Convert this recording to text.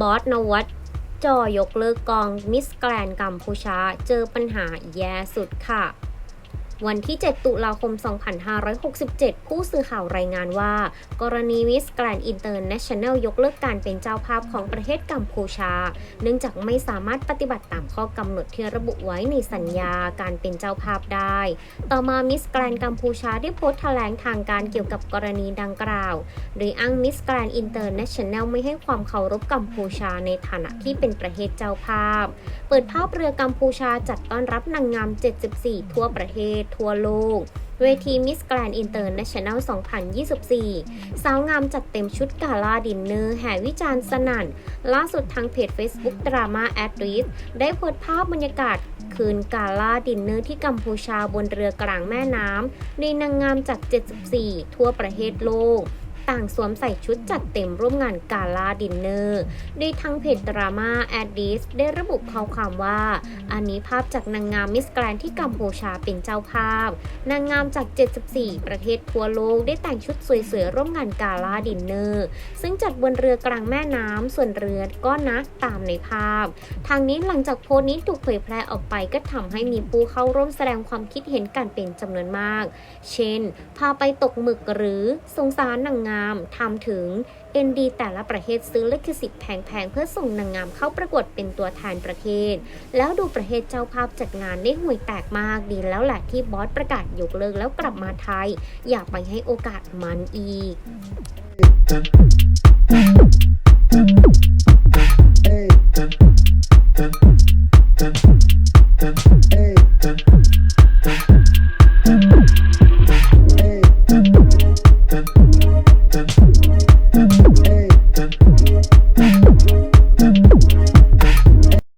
บอสนวัตจอยกเลิกกองมิสแกรนกัมพูชา เจอปัญหาแย่สุดค่ะ วันที่ 7 ตุลาคม 2567 ผู้สื่อข่าวรายงานว่า กรณีมิสแกรนอินเตอร์เนชั่นแนลยกเลิกการเป็นเจ้าภาพของประเทศกัมพูชา เนื่องจากไม่สามารถปฏิบัติตามข้อกำหนดที่ระบุไว้ในสัญญาการเป็นเจ้าภาพได้ ต่อมามิสแกรนกัมพูชาได้โพสต์แถลงทางการเกี่ยวกับกรณีดังกล่าว โดยอ้างมิสแกรนอินเตอร์เนชั่นแนลไม่ให้ความเคารพกัมพูชาในฐานะที่เป็นประเทศเจ้าภาพ เปิดภาพเรือกัมพูชาจัดต้อนรับนางงาม 74 ทั่วประเทศทั่วโลก เวทีมิสแกรนอินเตอร์เนชั่นแนล 2024 สาวงามจัดเต็มชุดกาลาดินเนอร์แห่วิจารณ์สนั่น ล่าสุดทางเพจ Facebook Drama a d r i s ได้โพสต์ภาพบรรยากาศคืนกาลาดินเนอร์ที่กัมพูชาบนเรือกลางแม่น้ำในนางงามจาก 74 ทั่วประเทศโลก ต่างสวมใส่ชุดจัดเต็มร่วมงานกาลาดินเนอร์โดยทางเพจดราม่าแอดดิสได้ระบุข้อความว่า อันนี้ภาพจากนางงามมิสแกรนที่กัมพูชาเป็นเจ้าภาพ นางงามจาก 74 ประเทศทั่วโลกได้แต่งชุดสวยๆร่วมงานกาลาดินเนอร์ซึ่งจัดบนเรือกลางแม่น้ำส่วนเรือก็นะตามในภาพ ทางนี้หลังจากโพสต์นี้ถูกเผยแพร่ออกไปก็ทำให้มีผู้เข้าร่วมแสดงความคิดเห็นกันเป็นจำนวนมาก เช่น พาไปตกหมึกหรือสงสารนางงามามทำถึง ND แต่ละประเทศซื้อลิขสิทธิ์แพงๆ เพื่อส่งนางงามเข้าประกวดเป็นตัวแทนประเทศ แล้วดูประเทศเจ้าภาพจัดงานได้ห่วยแตกมากดีแล้วแหละที่บอสประกาศยกเลิกแล้วกลับมาไทย อยากไปให้โอกาสมันอีก